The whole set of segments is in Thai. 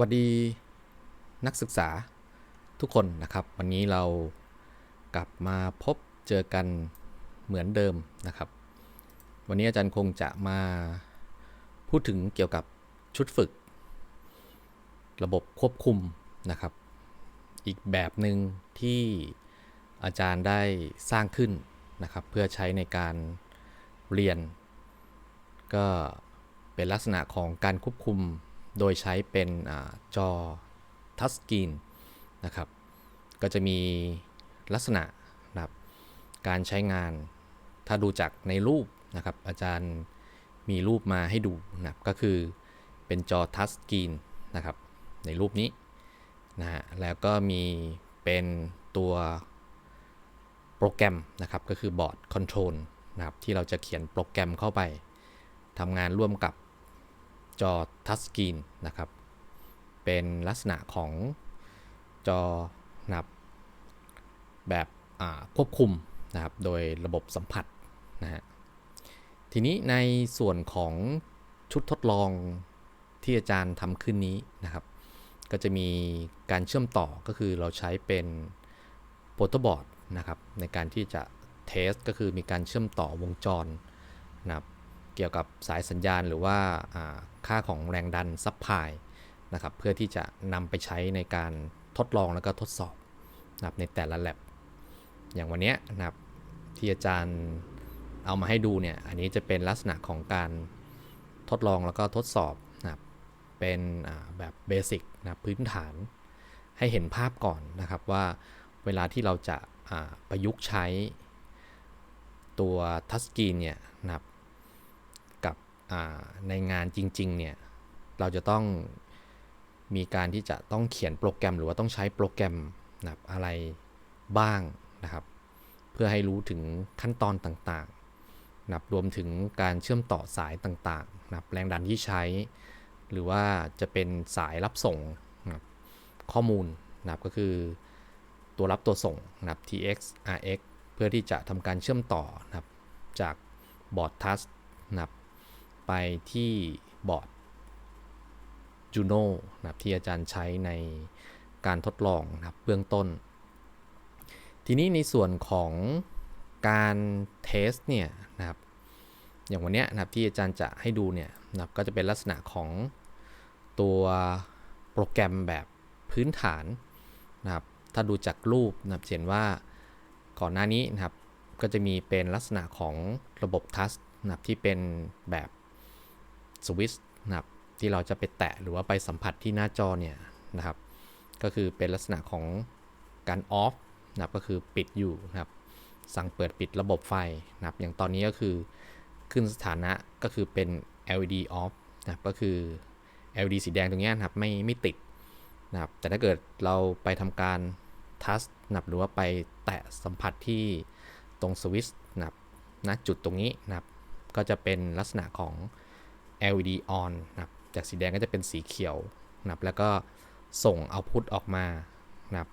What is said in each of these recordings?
สวัสดีนักศึกษาทุกคนนะครับ วันนี้เรากลับมาพบเจอกันเหมือนเดิมนะครับ วันนี้อาจารย์คงจะมาพูดถึงเกี่ยวกับชุดฝึก ระบบควบคุมนะครับ อีกแบบหนึ่งที่อาจารย์ได้สร้างขึ้นนะครับ เพื่อใช้ในการเรียน ก็เป็นลักษณะของการควบคุม โดยใช้เป็นอจอทัชสกรีนนะครับ ก็จะมีลักษณะนะครับการใช้งาน ถ้าดูจากในรูปนะครับ อาจารย์มีรูปมาให้ดูนะครับก็คือเป็นจอทัชสกรีนนะครับ ในรูปนี้นะฮะแล้วก็มีเป็นตัวโปรแกรมนะครับ ก็คือบอร์ดคอนโทรลนะครับที่เราจะเขียนโปรแกรมเข้าไปทำงานร่วมกับ จอทัชสกรีนนะครับ เป็นลักษณะของจอนับแบบควบคุมนะครับ โดยระบบสัมผัสนะฮะ ทีนี้ในส่วนของชุดทดลองที่อาจารย์ทำขึ้นนี้นะครับ ก็จะมีการเชื่อมต่อก็คือเราใช้เป็นโปรโตบอร์ดนะครับในการที่จะเทสก็คือมีการเชื่อมต่อวงจรนะครับเกี่ยวกับสายสัญญาณหรือว่า ค่าของแรงดันซับพลายนะครับเพื่อที่จะนำไปใช้ในการทดลองแล้วก็ทดสอบนะครับในแต่ละแลบอย่างวันนี้นะครับที่อาจารย์เอามาให้ดูเนี่ยอันนี้จะเป็นลักษณะของการทดลองแล้วก็ทดสอบนะครับเป็นแบบเบสิกนะพื้นฐานให้เห็นภาพก่อนนะครับว่าเวลาที่เราจะประยุกต์ใช้ตัวทัชสกรีนเนี่ยนะครับ ในงานจริงๆเนี่ยเราจะต้องมีการที่จะต้องเขียนโปรแกรมหรือว่าต้องใช้โปรแกรมนะอะไรบ้างนะครับ เพื่อให้รู้ถึงขั้นตอนต่างๆนะรวมถึงการเชื่อมต่อสายต่างๆนะแรงดันที่ใช้ หรือว่าจะเป็นสายรับส่งนะข้อมูลนะก็คือตัวรับตัวส่งนะ TX RX เพื่อที่จะทำการเชื่อมต่อนะจากบอร์ดทัชนะ ไปที่บอร์ด Juno นะครับที่อาจารย์ใช้ในการทดลองนะครับเบื้องต้น ทีนี้ในส่วนของการเทสเนี่ยนะครับอย่างวันนี้นะครับที่อาจารย์จะให้ดูเนี่ยนะครับก็จะเป็นลักษณะของตัวโปรแกรมแบบพื้นฐานนะครับถ้าดูจากรูปนะครับเห็นว่าก่อนหน้านี้นะครับก็จะมีเป็นลักษณะของระบบทัชนะครับที่เป็นแบบ สวิตช์นะครับที่เราจะไปแตะหรือว่าไปสัมผัสที่หน้าจอเนี่ยนะครับ ก็คือเป็นลักษณะของการออฟนะครับก็คือปิดอยู่นะครับ สั่งเปิดปิดระบบไฟนะครับ อย่างตอนนี้ก็คือขึ้นสถานะก็คือเป็น LED off นะครับก็คือ LED สีแดงตรงนี้นะครับไม่ไม่ติดนะครับ แต่ถ้าเกิดเราไปทำการทัชนะครับหรือว่าไปแตะสัมผัสที่ตรงสวิตช์นะครับณจุดตรงนี้นะครับ ก็จะเป็นลักษณะของ LED on นะครับจากสีแดงก็จะเป็นสีเขียวนะครับแล้วก็ส่งเอาพุตออกมานะครับ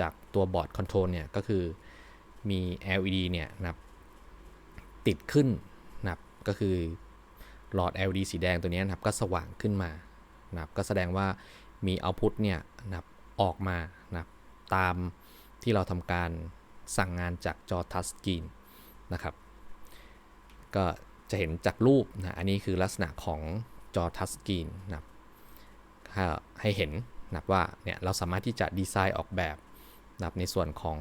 จากตัวบอร์ดคอนโทรลเนี่ยก็คือมี LED เนี่ยนะครับติดขึ้นนะครับก็คือหลอด LED สีแดงตัวนี้นะครับก็สว่างขึ้นมานะครับก็แสดงว่ามีเอาพุตเนี่ยนะครับออกมานะครับตามที่เราทำการสั่งงานจากจอทัชสกรีนนะครับ ก็ จะเห็นจากรูปนะอันนี้คือลักษณะของจอทัชสกรีนนะให้เห็นนะว่าเนี่ยเราสามารถที่จะดีไซน์ออกแบบนะในส่วนของ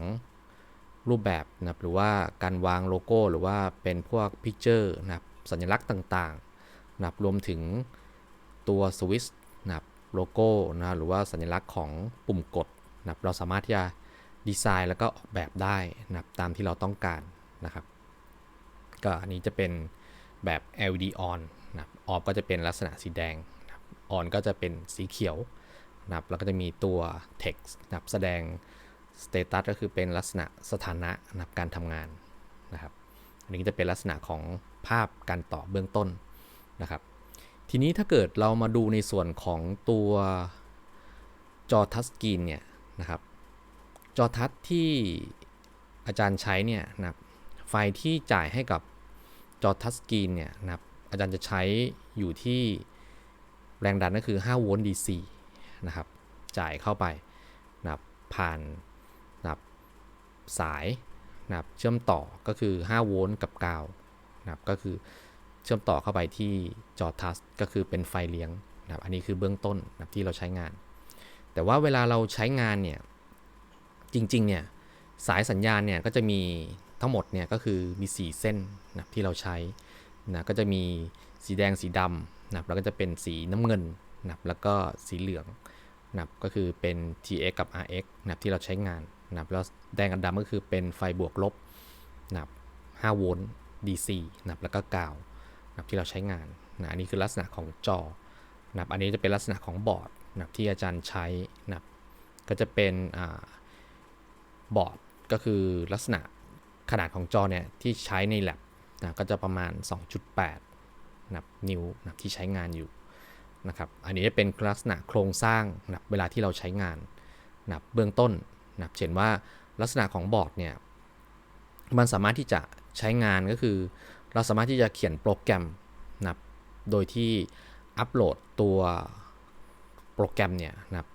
รูปแบบนะหรือว่าการวางโลโก้ หรือว่าเป็นพวกพิกเจอร์นะสัญลักษณ์ต่างๆนะรวมถึงตัวสวิตช์นะโลโก้นะหรือว่าสัญลักษณ์ของปุ่มกดนะเราสามารถที่จะดีไซน์แล้วก็ออกแบบได้นะตามที่เราต้องการนะครับก็อันนี้จะเป็น แบบ LED on นะออฟก็จะเป็นลักษณะสีแดงนะออนก็จะเป็นสีเขียวนะแล้วก็จะมีตัว text นะแสดง status ก็คือเป็นลักษณะสถานะนะการทำงานนะครับอันนี้จะเป็นลักษณะของภาพการต่อเบื้องต้นนะครับทีนี้ถ้าเกิดเรามาดูในส่วนของตัวจอทัชสกรีนเนี่ยนะครับจอทัชที่อาจารย์ใช้เนี่ยนะไฟที่จ่ายให้กับ จอทัชสกรีนเนี่ยนะครับอาจารย์จะใช้อยู่ที่แรงดันก็คือ 5 โวลต์ DC นะครับ จ่ายเข้าไปนะครับผ่านนะครับสายนะครับเชื่อมต่อก็คือ 5 โวลต์กับกาวนะครับก็คือเชื่อมต่อเข้าไปที่จอทัชก็คือเป็นไฟเลี้ยงนะครับอันนี้คือเบื้องต้นนะครับที่เราใช้งาน แต่ว่าเวลาเราใช้งานเนี่ยจริงๆเนี่ยสายสัญญาณเนี่ยก็จะมี ทั้งหมดเนี่ยก็คือมี 4 เส้นนะที่เราใช้นะก็จะมีสีแดงสีดำนะครับแล้วก็จะเป็นสีน้ำเงินนะแล้วก็สีเหลืองนะก็คือเป็น TX กับ RX นะที่เราใช้งานนะแล้วแดงกับดำก็คือเป็นไฟบวกลบนะ5โวลต์ DC นะแล้วก็กาวนะที่เราใช้งานนะอันนี้คือลักษณะของจอนะอันนี้จะเป็นลักษณะของบอร์ดนะที่อาจารย์ใช้นะก็จะเป็นอ่าบอร์ดก็คือลักษณะ ขนาดของจอเนี่ยที่ใช้ใน lab นะก็จะประมาณ 2.8นะครับนิ้วนะที่ใช้งานอยู่นะครับ อันนี้จะเป็นลักษณะโครงสร้างนะเวลาที่เราใช้งานนะเบื้องต้นนะเห็นว่าลักษณะของบอร์ดเนี่ยมันสามารถที่จะใช้งานก็คือ เราสามารถที่จะเขียนโปรแกรมนะโดยที่อัปโหลดตัวโปรแกรมเนี่ยนะ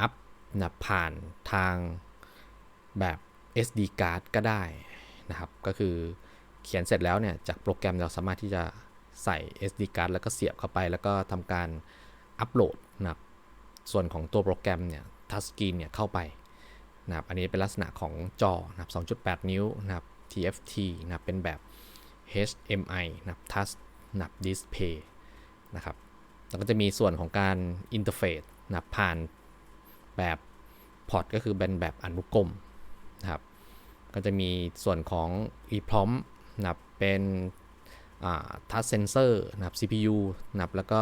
อัพนะผ่านทางแบบ SD card ก็ได้ นะครับ ก็คือเขียนเสร็จแล้วเนี่ยจากโปรแกรมเราสามารถที่จะใส่ SD card แล้วก็เสียบเข้าไป แล้วก็ทำการอัปโหลดนะครับส่วนของตัวโปรแกรมเนี่ยทัชสกรีนเนี่ยเข้าไปนะครับอันนี้เป็นลักษณะของจอนะครับ2.8 นิ้วนะครับ TFT นะครับเป็นแบบ HMI นะครับ Touch นะครับ Display นะครับแล้วก็จะมีส่วนของการอินเทอร์เฟซนะครับผ่านแบบพอร์ตก็คือเป็นแบบอนุกรมนะครับ ก็จะมีส่วนของ EPROM นะครับเป็นทัชเซนเซอร์นะครับ CPU นะครับแล้วก็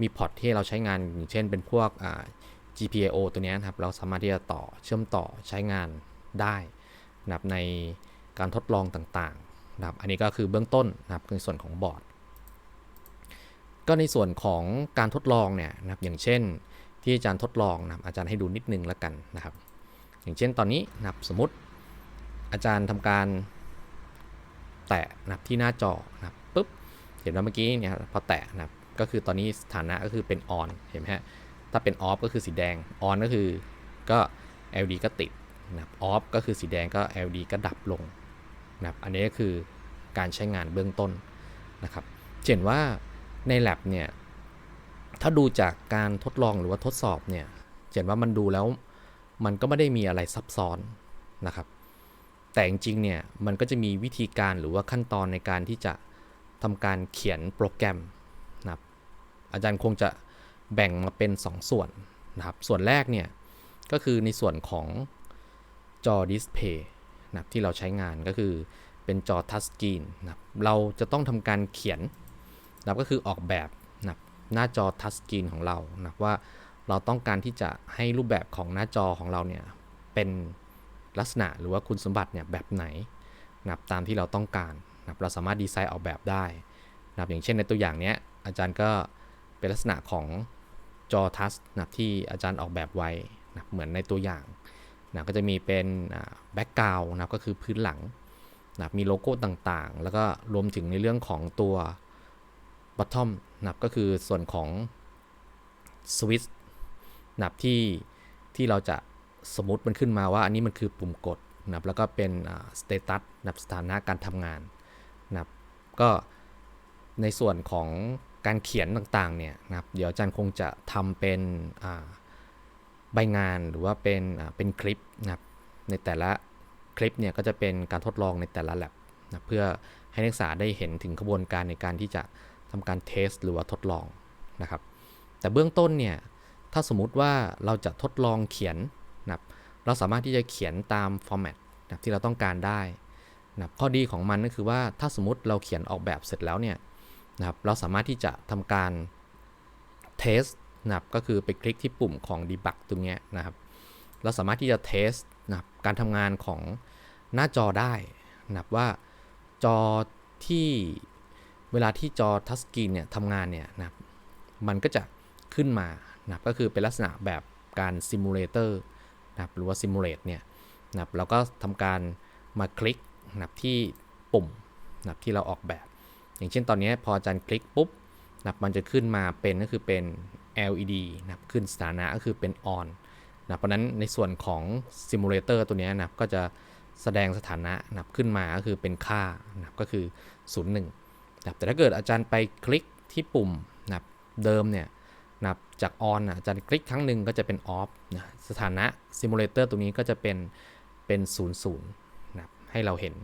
มีพอร์ตที่เราใช้งานอย่างเช่นเป็นพวก GPIO ตัวนี้นะครับ เราสามารถที่จะต่อเชื่อมต่อใช้งานได้นะครับในการทดลองต่างๆนะครับ อันนี้ก็คือเบื้องต้นนะครับในส่วนของบอร์ด ก็ในส่วนของการทดลองเนี่ยนะครับ อย่างเช่นที่อาจารย์ทดลองนะครับอาจารย์ให้ดูนิดนึงแล้วกันนะครับ อย่างเช่นตอนนี้นะครับสมมติ อาจารย์ทำการแตะนะครับที่หน้าจอนะครับปุ๊บเห็นว่าเมื่อกี้เนี่ยพอแตะนะครับก็คือตอนนี้สถานะก็คือเป็น on เห็นไหมฮะถ้าเป็น off ก็คือสีแดง on ก็คือก็ LED ก็ติดนะครับ off ก็คือสีแดงก็ LED ก็ดับลงนะครับอันนี้ก็คือการใช้งานเบื้องต้นนะครับเห็นว่าใน lab เนี่ยถ้าดูจากการทดลองหรือว่าทดสอบเนี่ยเห็นว่ามันดูแล้วมันก็ไม่ได้มีอะไรซับซ้อนนะครับ แต่จริงๆเนี่ยมันก็จะมีวิธีการหรือว่าขั้นตอนในการที่จะทำการเขียนโปรแกรมนะครับอาจารย์คงจะแบ่งมาเป็น 2 ส่วนนะครับส่วนแรกเนี่ยก็คือในส่วนของจอดิสเพย์นะครับที่เราใช้งานก็คือเป็นจอทัชสกรีนนะครับเราจะต้องทำการเขียนนะครับก็คือออกแบบนะครับหน้าจอทัชสกรีนของเรานะครับว่าเราต้องการที่จะให้รูปแบบของหน้าจอของเราเนี่ยเป็น ลักษณะหรือว่าคุณสมบัติเนี่ยแบบไหนนะครับตามที่เราต้องการนะครับเราสามารถดีไซน์ออกแบบได้นะครับอย่างเช่นในตัวอย่างเนี้ยอาจารย์ก็เป็นลักษณะของจอทัชนะครับที่อาจารย์ออกแบบไว้นะเหมือนในตัวอย่างนะก็จะมีเป็นแบ็กกราวน์นะครับก็คือพื้นหลังนะมีโลโก้ต่างๆ แล้วก็รวมถึงในเรื่องของตัว bottom นะครับก็คือส่วนของสวิตช์นะครับที่ที่เราจะ สมมติมันขึ้นมาว่าอันนี้มันคือปุ่มกดนะครับแล้วก็เป็นสเตตัสนับสถานะการทำงานนะครับก็ในส่วนของการเขียนต่างๆเนี่ยนะครับเดี๋ยวอาจารย์คงจะทำเป็นใบงานหรือว่าเป็นเป็นคลิปนะครับในแต่ละคลิปเนี่ยก็จะเป็นการทดลองในแต่ละแ a บนะเพื่อให้นักศึกษาได้เห็นถึงกระบวนการในการที่จะทำการเทสหรือว่าทดลองนะครับแต่เบื้องต้นเนี่ยถ้าสมมุติว่าเราจะทดลองเขียน เราสามารถที่จะเขียนตามฟอร์แมตนะที่เราต้องการได้นะข้อดีของมันก็คือว่าถ้าสมมติเราเขียนออกแบบเสร็จแล้วเนี่ยนะครับเราสามารถที่จะทำการเทสนะครับก็คือไปคลิกที่ปุ่มของ debug ตรงนี้นะครับ เราสามารถที่จะเทสนะครับการทำงานของหน้าจอได้นะครับว่าจอที่เวลาที่จอทัชสกรีนเนี่ยทำงานเนี่ยนะครับมันก็จะขึ้นมานะครับก็คือเป็นลักษณะแบบการซิมูเลเตอร์ นะครับหรือว่าซิมูเลตเนี่ยนะครับเราก็ทำการมาคลิกนะครับที่ปุ่มนะครับที่เราออกแบบ อย่างเช่นตอนนี้พออาจารย์คลิกปุ๊บนะครับมันจะขึ้นมาเป็นก็คือเป็น LED นะครับขึ้นสถานะก็คือเป็น on นะเพราะนั้นในส่วนของ simulator ตัวนี้นะครับก็จะแสดงสถานะนะครับขึ้นมาก็คือเป็นค่านะครับก็คือ 01นะครับแต่ถ้าเกิดอาจารย์ไปคลิกที่ปุ่มนะครับเดิมเนี่ย นะครับจาก on อะอาจารย์คลิกครั้งหนึ่งก็จะเป็น off นะสถานะ simulator ตัวนี้ก็จะเป็นเป็น00นะครับให้เราเห็น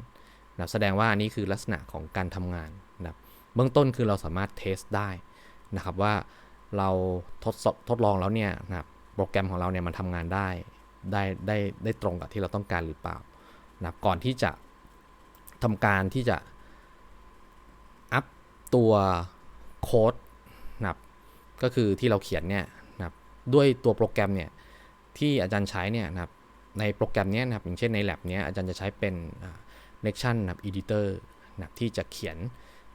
นะแสดงว่าอันนี้คือลักษณะของการทำงานนะครับเบื้องต้นคือเราสามารถเทสได้นะครับว่าเราทดสอบทดลองแล้วเนี่ยนะครับโปรแกรมของเราเนี่ยมันทำงานได้ได้ได้ได้ตรงกับที่เราต้องการหรือเปล่านะครับก่อนที่จะทำการที่จะอัพตัวโค้ด ก็คือที่เราเขียนเนี่ยนะครับด้วยตัวโปรแกรมเนี่ยที่อาจารย์ใช้เนี่ยนะครับในโปรแกรมเนี้ยนะครับอย่างเช่นใน lab เนี้ยอาจารย์จะใช้เป็น Nextion นะครับ Editor นะครับที่จะเขียน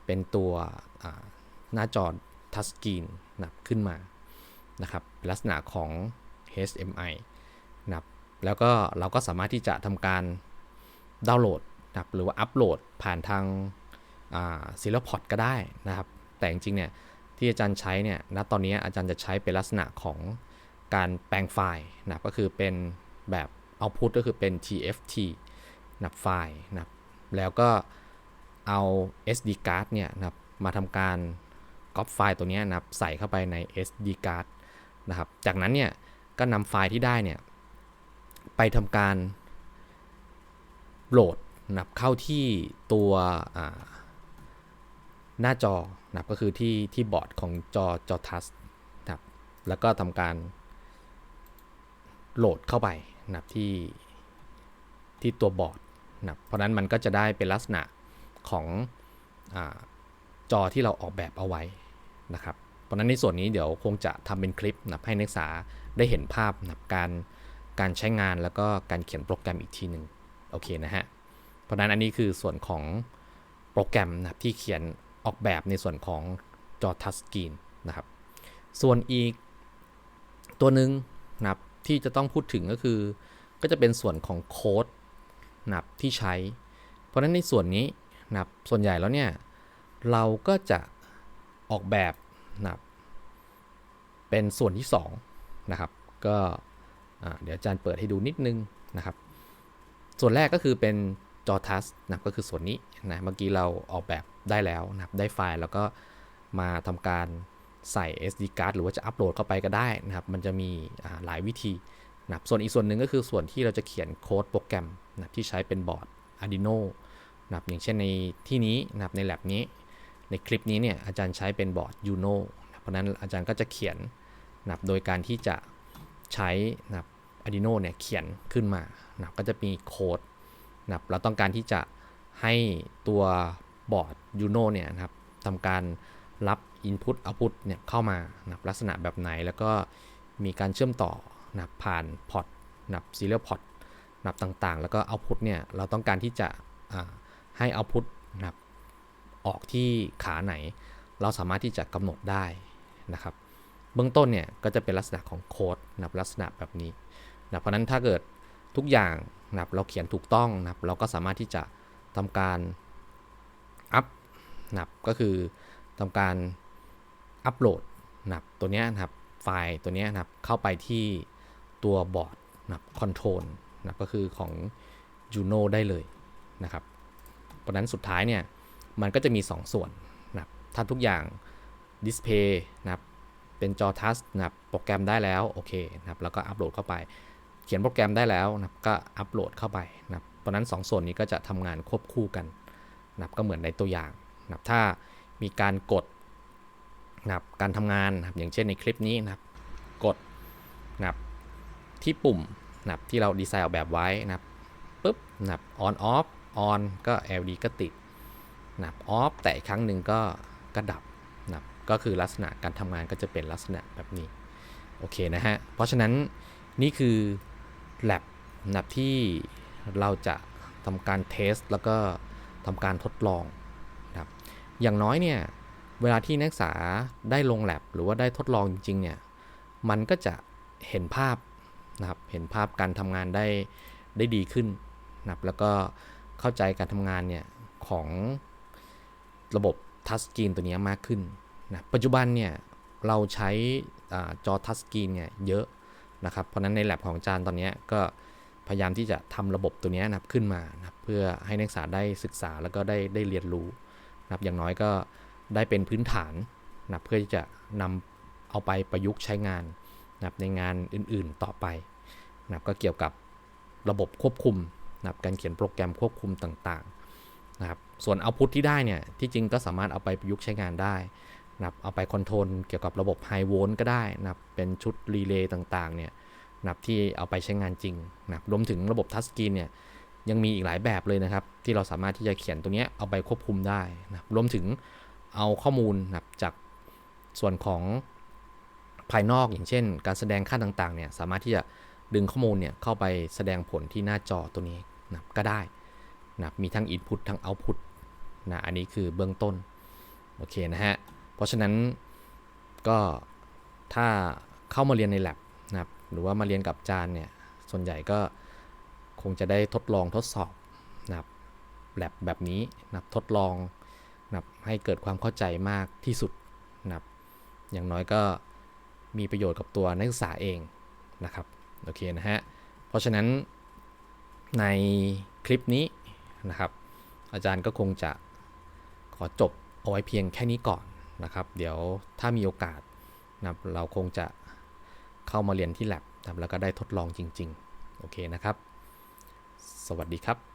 เป็นตัวหน้าจอทัชสกรีนนะครับขึ้นมานะครับลักษณะของ HMI นะครับแล้วก็เราก็สามารถที่จะทำการดาวน์โหลดนะครับหรือว่าอัปโหลดผ่านทางซีรีส์พอร์ตก็ได้นะครับ แต่จริงๆเนี่ย ที่อาจารย์ใช้เนี่ยณตอนนี้อาจารย์จะใช้เป็นลักษณะของการแปลงไฟล์นะก็คือเป็นแบบ output ก็คือเป็น TFT นะครับไฟล์นะแล้วก็เอา SD card เนี่ยนะครับมาทำการก๊อปไฟล์ตัวนี้ยนะครับใส่เข้าไปใน SD card นะครับ จากนั้นเนี่ยก็นำไฟล์ที่ได้เนี่ยไปทำการโหลดนะครับเข้าที่ตัวอ่า หน้าจอนะครับก็คือที่ที่บอร์ดของจอจอทัชนะครับแล้วก็ทำการโหลดเข้าไปนะครับที่ที่ตัวบอร์ดนะครับเพราะนั้นมันก็จะได้เป็นลักษณะของอจอที่เราออกแบบเอาไว้นะครับ เพราะนั้นในส่วนนี้เดี๋ยวคงจะทำเป็นคลิปนะครับให้นักศึกษาได้เห็นภาพนะครับการการใช้งานแล้วก็การเขียนโปรแกรมอีกทีหนึ่งโอเคนะฮะ เพราะนั้นอันนี้คือส่วนของโปรแกรมนะครับที่เขียน ออกแบบในส่วนของจอทัชสกรีนนะครับ ส่วนอีกตัวหนึ่งนะครับที่จะต้องพูดถึงก็คือ ก็จะเป็นส่วนของโค้ดนะครับที่ใช้ เพราะฉะนั้นในส่วนนี้นะครับส่วนใหญ่แล้วเนี่ย เราก็จะออกแบบนะครับเป็นส่วนที่2นะครับก็เดี๋ยวอาจารย์เปิดให้ดูนิดนึงนะครับ ส่วนแรกก็คือเป็นจอทัสนะครับก็คือส่วนนี้นะเมื่อกี้เราออกแบบ ได้แล้วนะครับได้ไฟล์แล้วก็มาทำการใส่ SD card หรือว่าจะอัปโหลดเข้าไปก็ได้นะครับ มันจะมีหลายวิธีนะครับส่วนอีกส่วนหนึ่งก็คือส่วนที่เราจะเขียนโค้ดโปรแกรมนะครับที่ใช้เป็นบอร์ด Arduino นะครับอย่างเช่นในที่นี้นะครับใน lab นี้ ในคลิปนี้เนี่ยอาจารย์ใช้เป็นบอร์ด Uno นะเพราะฉะนั้นอาจารย์ก็จะเขียนนะครับโดยการที่จะใช้นะครับ Arduino เนี่ยเขียนขึ้นมานะครับก็จะมีโค้ดนะครับเราต้องการที่จะให้ตัว บอร์ด Uno เนี่ยนะครับทำการรับ Input Output เนี่ยเข้ามานะครับลักษณะแบบไหนแล้วก็มีการเชื่อมต่อนะครับผ่านพอร์ตนะครับ Serial Port นะครับต่างๆ แล้วก็ Output เนี่ยเราต้องการที่จะให้ Output นะครับออกที่ขาไหน เราสามารถที่จะกำหนดได้นะครับ เบื้องต้นเนี่ยก็จะเป็นลักษณะของโค้ดนะครับลักษณะแบบนี้นะเพราะฉะนั้นถ้าเกิดทุกอย่างนะครับเราเขียนถูกต้องนะครับเราก็สามารถที่จะทำการ อัพนะครับก็คือทำการอัปโหลดนะครับตัวเนี้ยนะครับไฟล์ตัวเนี้ยนะครับเข้าไปที่ตัวบอร์ดนะครับคอนโทรลนะครับก็คือของ Juno ได้เลยนะครับเพราะนั้นสุดท้ายเนี่ยมันก็จะมี 2ส่วนนะครับถ้าทุกอย่างดิสเพย์นะครับเป็นจอทัชนะครับโปรแกรมได้แล้วโอเคนะครับแล้วก็อัปโหลดเข้าไป เขียนโปรแกรมได้แล้วนะครับก็อัปโหลดเข้าไปนะครับเพราะนั้น 2ส่วนนี้ก็จะทำงานควบคู่กัน นะครับก็เหมือนในตัวอย่างนะครับถ้ามีการกดนะครับการทำงานนะครับอย่างเช่นในคลิปนี้นะครับกดนะครับที่ปุ่มนะครับที่เราดีไซน์ออกแบบไว้นะครับปุ๊บนะครับ on off on ก็ LED ก็ติดนะครับ off แต่อีกครั้งหนึ่งก็ก็ดับนะครับก็คือลักษณะการทำงานก็จะเป็นลักษณะแบบนี้โอเคนะฮะเพราะฉะนั้นนี่คือ lab นะครับที่เราจะทำการเทสแล้วก็ ทำการทดลองนะครับอย่างน้อยเนี่ยเวลาที่นักศึกษาได้ลง lab หรือว่าได้ทดลองจริงๆเนี่ยมันก็จะเห็นภาพนะครับเห็นภาพการทำงานได้ได้ดีขึ้นนะครับแล้วก็เข้าใจการทำงานเนี่ยของระบบทัชสกรีนตัวนี้มากขึ้นนะปัจจุบันเนี่ยเราใช้อจอทัชสกรีนเนี่ยเยอะนะครับ เพราะนั้นใน lab ของอาจารย์ตอนนี้ก็ พยายามที่จะทำระบบตัวนี้นะครับขึ้นมานะครับเพื่อให้นักศึกษาได้ศึกษาแล้วก็ได้ได้เรียนรู้นะครับอย่างน้อยก็ได้เป็นพื้นฐานนับเพื่อที่จะนำเอาไปประยุกต์ใช้งานนับในงานอื่นๆต่อไปนับก็เกี่ยวกับระบบควบคุมนับการเขียนโปรแกรมควบคุมต่างๆนะครับส่วนเอาพุทที่ได้เนี่ยที่จริงก็สามารถเอาไปประยุกต์ใช้งานได้นับเอาไปคอนโทรลเกี่ยวกับระบบไฮโวลต์ก็ได้นับเป็นชุดรีเลย์ต่างๆเนี่ย นะครับที่เอาไปใช้งานจริงนะครับรวมถึงระบบทัชสกรีนเนี่ยยังมีอีกหลายแบบเลยนะครับ ที่เราสามารถที่จะเขียนตัวนี้เอาไปควบคุมได้นะครับรวมถึงเอาข้อมูลนะครับจากส่วนของภายนอกอย่างเช่น การแสดงค่าต่างๆเนี่ยสามารถที่จะดึงข้อมูลเนี่ยเข้าไปแสดงผลที่หน้าจอตัวนี้นะก็ได้นะมีทั้ง Input ทั้ง Output นะอันนี้คือเบื้องต้น โอเคนะฮะ เพราะฉะนั้นก็ถ้าเข้ามาเรียนใน lab นะครับ หรือว่ามาเรียนกับอาจารย์เนี่ยส่วนใหญ่ก็คงจะได้ทดลองทดสอบนะครับ lab แบบนี้นับทดลองนับให้เกิดความเข้าใจมากที่สุดนะครับอย่างน้อยก็มีประโยชน์กับตัวนักศึกษาเองนะครับโอเคนะฮะเพราะฉะนั้นในคลิปนี้นะครับ อาจารย์ก็คงจะขอจบเอาไว้เพียงแค่นี้ก่อนนะครับ เดี๋ยวถ้ามีโอกาสนะเราคงจะ เข้ามาเรียนที่ lab นะครับแล้วก็ได้ทดลองจริง ๆ โอเคนะครับ สวัสดีครับ